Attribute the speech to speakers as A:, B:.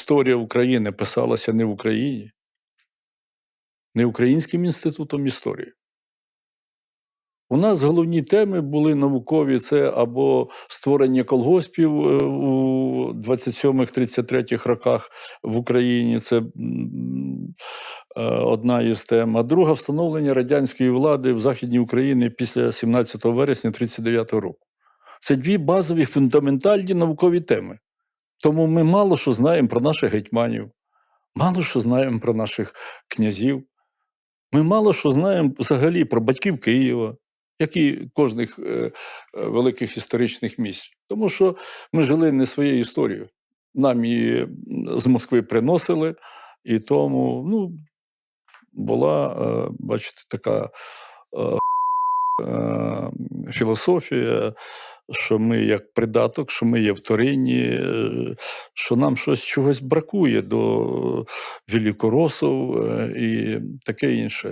A: історія України писалася не в Україні, не Українським інститутом історії. У нас головні теми були наукові: це або створення колгоспів е, у 27-33 роках в Україні. Це е, одна із тем. А друга встановлення радянської влади в Західній Україні після 17 вересня 39 року. Це дві базові фундаментальні наукові теми. Тому ми мало що знаємо про наших гетьманів, мало що знаємо про наших князів. Ми мало що знаємо взагалі про батьків Києва, як і кожних е, е, великих історичних місць. Тому що ми жили не своєю історією. Нам її з Москви приносили, і тому ну, була, е, бачите, така е, е, філософія, що ми як придаток, що ми є вторинні, е, що нам щось чогось бракує до великоросів е, і таке інше.